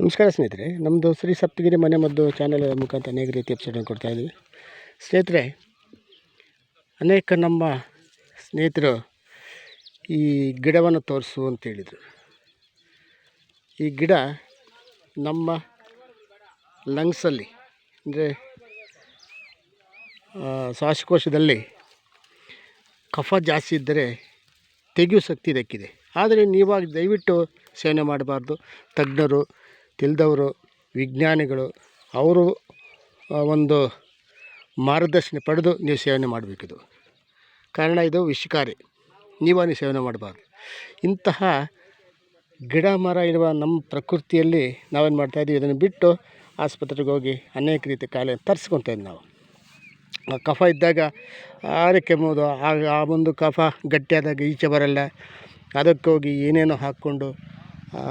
ನಮಸ್ಕಾರ ಸ್ನೇಹಿತರೆ ನಮ್ಮದು ಶ್ರೀ ಸಪ್ತಗಿರಿ ಮನೆ ಮದ್ದು ಚಾನಲ್ ಮುಖಾಂತರ ಅನೇಕ ರೀತಿಯ ಎಪಿಸೋಡನ್ನು ಕೊಡ್ತಾ ಇದ್ದೀವಿ. ಸ್ನೇಹಿತರೆ, ಅನೇಕ ನಮ್ಮ ಸ್ನೇಹಿತರು ಈ ಗಿಡವನ್ನು ತೋರಿಸು ಅಂತ ಹೇಳಿದರು. ಈ ಗಿಡ ನಮ್ಮ ಲಂಗ್ಸಲ್ಲಿ, ಅಂದರೆ ಶ್ವಾಸಕೋಶದಲ್ಲಿ ಕಫ ಜಾಸ್ತಿ ಇದ್ದರೆ ತೆಗೆಯುವ ಶಕ್ತಿ ಇದಕ್ಕಿದೆ. ಆದರೆ ನೀವಾಗ ದಯವಿಟ್ಟು ಸೇವನೆ ಮಾಡಬಾರ್ದು. ತಜ್ಞರು ತಿಳಿದವರು, ವಿಜ್ಞಾನಿಗಳು, ಅವರು ಒಂದು ಮಾರ್ಗದರ್ಶನ ಪಡೆದು ನೀವು ಸೇವನೆ ಮಾಡಬೇಕಿದು. ಕಾರಣ ಇದು ವಿಷಕಾರಿ. ನೀವಾಗಿ ಸೇವನೆ ಮಾಡಬಾರ್ದು. ಇಂತಹ ಗಿಡ, ಮರ ಇರುವ ನಮ್ಮ ಪ್ರಕೃತಿಯಲ್ಲಿ ನಾವೇನು ಮಾಡ್ತಾಯಿದ್ದೀವಿ ಇದನ್ನು ಬಿಟ್ಟು ಆಸ್ಪತ್ರೆಗೆ ಹೋಗಿ ಅನೇಕ ರೀತಿ ಕಾಯಿಲೆ ಇದ್ದೀವಿ ನಾವು. ಆ ಕಫ ಇದ್ದಾಗ ಆರೆ ಕೆಮ್ಮೋದು, ಆಗ ಆ ಒಂದು ಕಫ ಗಟ್ಟಿಯಾದಾಗ ಈಚೆ ಬರಲ್ಲ. ಅದಕ್ಕೋಗಿ ಏನೇನೋ ಹಾಕ್ಕೊಂಡು ಆ,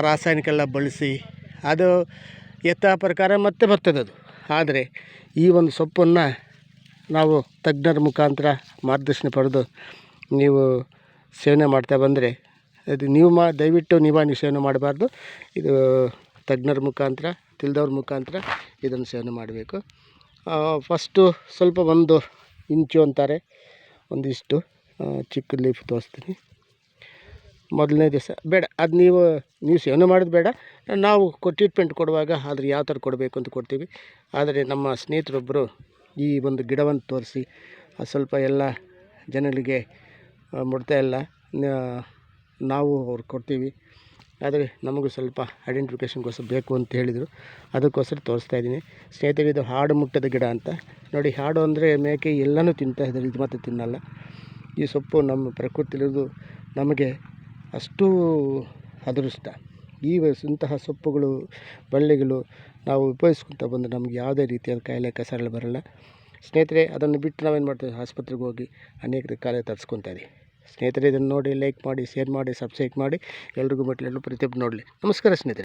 ರಾಸಾಯನಿಕ ಎಲ್ಲ ಬಳಸಿ ಅದು ಎತ್ತ ಪ್ರಕಾರ ಮತ್ತೆ ಬರ್ತದೆ ಅದು. ಆದರೆ ಈ ಒಂದು ಸೊಪ್ಪನ್ನು ನಾವು ತಜ್ಞರ ಮುಖಾಂತರ ಮಾರ್ಗದರ್ಶನ ಪಡೆದು ನೀವು ಸೇವನೆ ಮಾಡ್ತಾ ಬಂದರೆ ಅದು ನೀವು ಮಾ ದಯವಿಟ್ಟು ನೀವಾ ನೀವು ಸೇವನೆ ಮಾಡಬಾರ್ದು. ಇದು ತಜ್ಞರ ಮುಖಾಂತರ ತಿಳಿದವ್ರ ಮುಖಾಂತರ ಇದನ್ನು ಸೇವನೆ ಮಾಡಬೇಕು. ಫಸ್ಟು ಸ್ವಲ್ಪ ಒಂದು ಇಂಚು ಅಂತಾರೆ. ಒಂದಿಷ್ಟು ಚಿಕ್ಕ ಲೀಫ್ ತೋರಿಸ್ತೀನಿ. ಮೊದಲನೇ ದಿವಸ. ಬೇಡ, ಅದು ನೀವು ನೀವು ಸೇವನೆ ಮಾಡೋದು ಬೇಡ. ನಾವು ಟ್ರೀಟ್ಮೆಂಟ್ ಕೊಡುವಾಗ ಅದ್ರ ಯಾವ ಥರ ಕೊಡಬೇಕು ಅಂತ ಕೊಡ್ತೀವಿ. ಆದರೆ ನಮ್ಮ ಸ್ನೇಹಿತರೊಬ್ಬರು ಈ ಒಂದು ಗಿಡವನ್ನು ತೋರಿಸಿ ಸ್ವಲ್ಪ ಎಲ್ಲ ಜನಗಳಿಗೆ ಮುಡ್ತಾ ಇಲ್ಲ. ನಾವು ಅವ್ರು ಕೊಡ್ತೀವಿ. ಆದರೆ ನಮಗೂ ಸ್ವಲ್ಪ ಐಡೆಂಟಿಫಿಕೇಷನ್ಗೋಸ್ಕರ ಬೇಕು ಅಂತ ಹೇಳಿದರು. ಅದಕ್ಕೋಸ್ಕರ ತೋರಿಸ್ತಾ ಇದ್ದೀನಿ. ಸ್ನೇಹಿತರೆ, ಇದು ಹಾಡು ಮುಟ್ಟದ ಗಿಡ ಅಂತ. ನೋಡಿ, ಹಾಡು ಅಂದರೆ ಮೇಕೆ ಎಲ್ಲನೂ ತಿಂತಾ ಇದ್ದಾರೆ. ಇದು ಮಾತ್ರ ತಿನ್ನಲ್ಲ. ಈ ಸೊಪ್ಪು ನಮ್ಮ ಪ್ರಕೃತಿಲಿರೋದು ನಮಗೆ ಅಷ್ಟು ಅದೃಷ್ಟ. ಈ ಇಂತಹ ಸೊಪ್ಪುಗಳು, ಬಳ್ಳಿಗಳು ನಾವು ಉಪಯೋಗಿಸ್ಕೊಳ್ತಾ ಬಂದರೆ ನಮಗೆ ಯಾವುದೇ ರೀತಿಯಾದ ಕಾಯಿಲೆ ಕಸರಳು ಬರಲ್ಲ. ಸ್ನೇಹಿತರೆ, ಅದನ್ನು ಬಿಟ್ಟು ನಾವೇನು ಮಾಡ್ತೀವಿ? ಆಸ್ಪತ್ರೆಗೆ ಹೋಗಿ ಅನೇಕ ಕಾಯಿಲೆ ತರಿಸ್ಕೊತಾರೆ ಸ್ನೇಹಿತರೆ, ಇದನ್ನು ನೋಡಿ ಲೈಕ್ ಮಾಡಿ ಶೇರ್ ಮಾಡಿ ಸಬ್ಸ್ಕ್ರೈಬ್ ಮಾಡಿ. ಎಲ್ರಿಗೂ ಮಟ್ಲು ಎಲ್ಲರೂ ಪ್ರತಿಯೊಬ್ಬರು ನೋಡಲಿ. ನಮಸ್ಕಾರ ಸ್ನೇಹಿತರೆ.